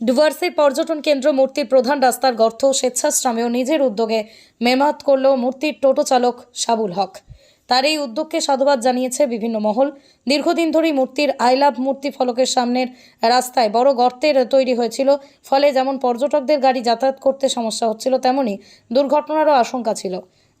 ডুভার্সের পর্যটন কেন্দ্র মূর্তির প্রধান রাস্তার গর্ত স্বেচ্ছাশ্রমে ও নিজের উদ্যোগে মেমাত করল মূর্তির টোটো চালক সাবুল হক। তার এই উদ্যোগকে সাধুবাদ জানিয়েছে বিভিন্ন মহল। দীর্ঘদিন ধরেই মূর্তির আই লাভ মূর্তি ফলকের সামনের রাস্তায় বড় গর্তের তৈরি হয়েছিল, ফলে যেমন পর্যটকদের গাড়ি যাতায়াত করতে সমস্যা হচ্ছিল তেমনই দুর্ঘটনারও আশঙ্কা ছিল।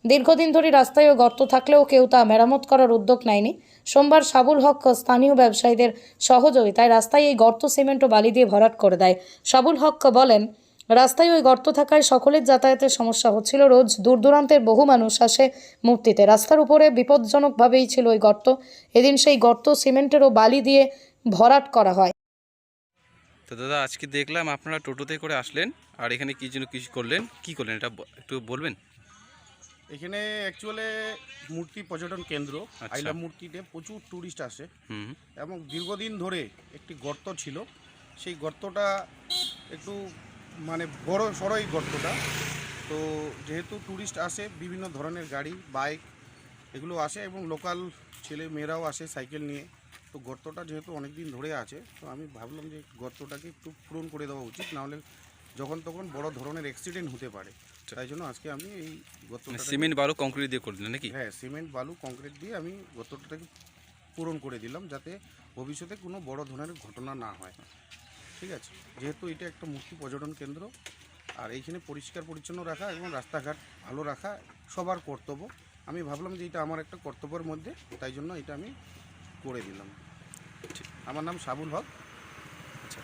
দীর্ঘদিন ধরে রাস্তায় ও গর্ত থাকলেও কেউ তা মেরামত করার উদ্যোগ নেয়নি। সোমবার সাবুল হক স্থানীয় ব্যবসায়ীদের সহযোগিতায় রাস্তায় এই গর্ত, সিমেন্ট ও বালি দিয়ে ভরাট করে দেয়। সাবুল হক বলেন, রাস্তায় ওই গর্ত থাকায় সকলের যাতায়াতের সমস্যা হচ্ছিল। রোজ দূর দূরান্তের বহু মানুষ আসে মূর্তিতে। রাস্তার উপরে বিপজ্জনকভাবেই ছিল ওই গর্ত। এদিন সেই গর্ত, সিমেন্টের ও বালি দিয়ে ভরাট করা হয়। তো দাদা, আজকে দেখলাম আপনারা টোটোতে করে আসলেন। আর এখানে কি জন্য কিছু করলেন? কি করলেন? এটা একটু বলবেন? এখানে অ্যাকচুয়ালি মূর্তি পর্যটন কেন্দ্র আচ্ছা। আইলা মূর্তিতে প্রচুর ট্যুরিস্ট আসে। এবং দীর্ঘদিন ধরে একটি গর্ত ছিল। সেই গর্তটা একটু মানে বড় সড়ই গর্তটা। তো যেহেতু ট্যুরিস্ট আসে বিভিন্ন ধরনের গাড়ি বাইক এগুলো আসে এবং লোকাল ছেলে মেয়েরাও আসে সাইকেল নিয়ে। তো গর্তটা যেহেতু অনেক দিন ধরে আছে তো আমি ভাবলাম যে গর্তটাকে একটু পূরণ করে দেওয়া উচিত। নাহলে যখন তখন বড় ধরনের অ্যাক্সিডেন্ট হতে পারে। তাই জন্য আজকে আমি এই গর্তটা মানে সিমেন্ট বালু কংক্রিট দিয়ে করে করলেন নাকি? হ্যাঁ সিমেন্ট বালু কংক্রিট দিয়ে আমি গর্তটাকে পূরণ করে দিলাম যাতে ভবিষ্যতে কোনো বড় ধরনের ঘটনা না হয়। ঠিক আছে? যেহেতু এটা একটা মুক্তি পর্যটন কেন্দ্র আর এইখানে পরিষ্কার পরিচ্ছন্ন রাখা এবং রাস্তাঘাট ভালো রাখা সবার কর্তব্য। আমি ভাবলাম যে এটা আমার একটা কর্তব্যের মধ্যে তাই জন্য এটা আমি করে দিলাম। আমার নাম সাবুল হক। আচ্ছা।